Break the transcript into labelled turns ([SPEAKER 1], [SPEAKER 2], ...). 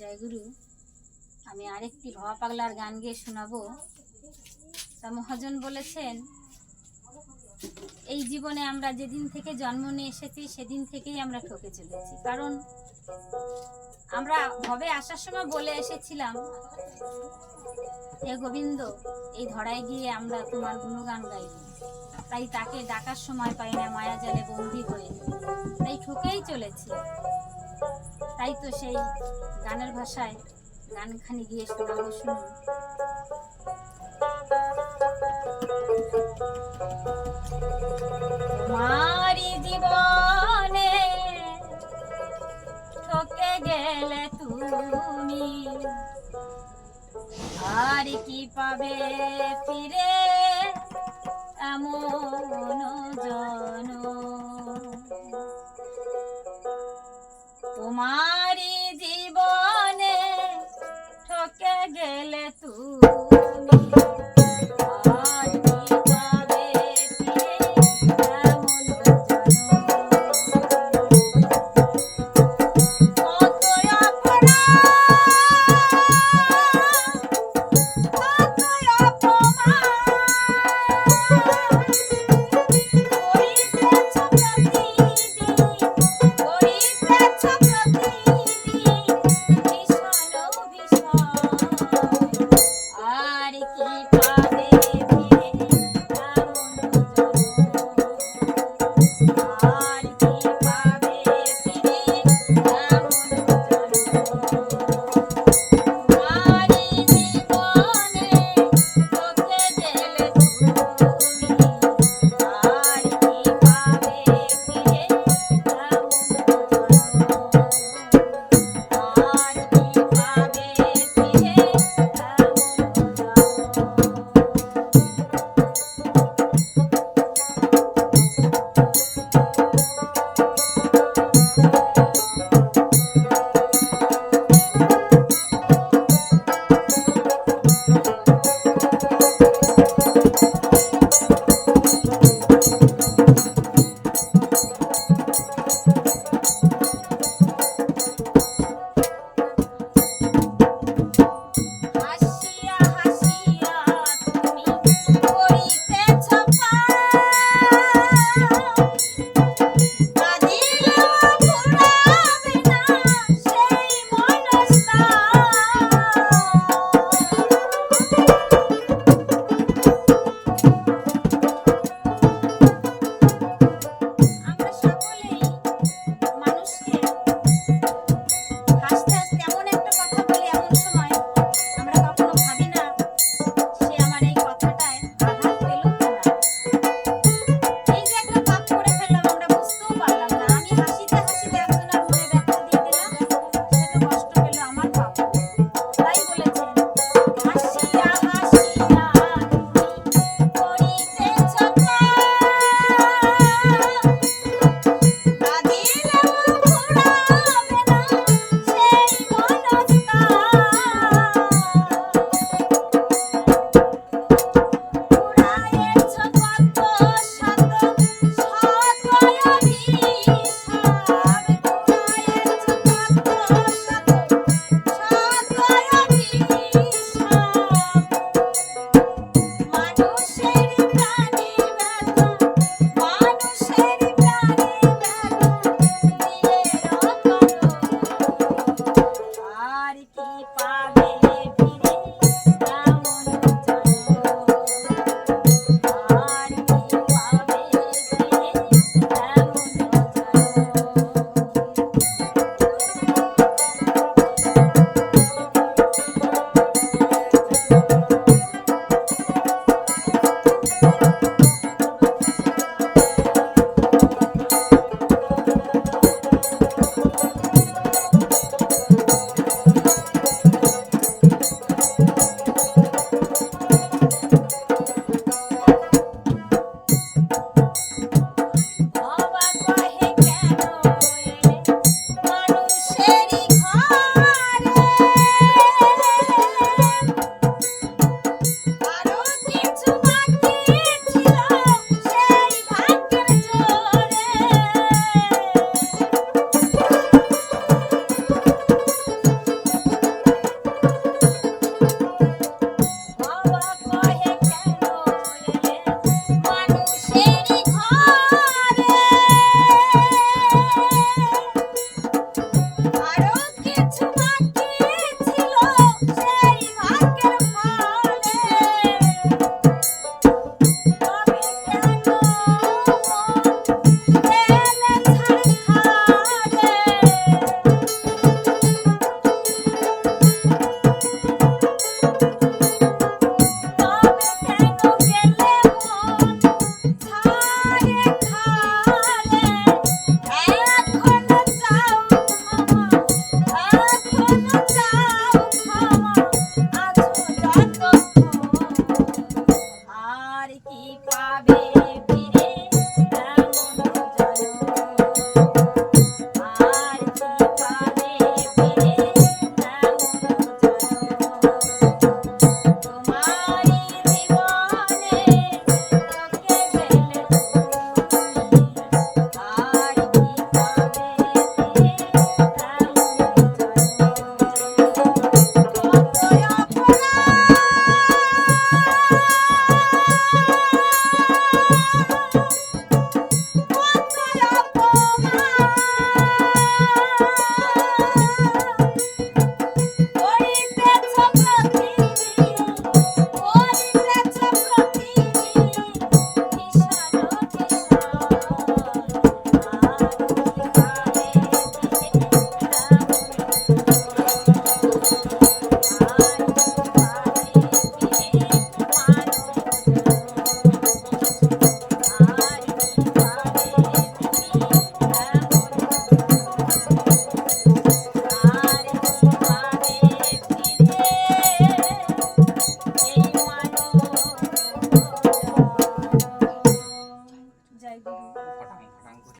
[SPEAKER 1] জয়গুরু, আমি আরেকটি ভবা পাগলার গান গেয়ে শোনাবো। তা মহাজন বলেছেন, এই জীবনে আমরা যেদিন থেকে জন্ম নিয়ে এসেছি, সেদিন থেকেই আমরা ঠকে চলেছি। কারণ আমরা ভবে আসার সময় বলে এসেছিলাম, হে গোবিন্দ, এই ধরায় গিয়ে আমরা তোমার গুণগান গাইব। তাই তাকে ডাকার সময় পাই না, মায়া জালে বন্দি হয়ে। তাই ঠকেই চলেছি। তাই তো সেই গানের ভাষায় গানখানি গিয়ে শোনাবো শুনুন তোমারি জীবনে ঠকে গেলে তুমি আর কি পাবে ফিরে? এমন জন তোমারি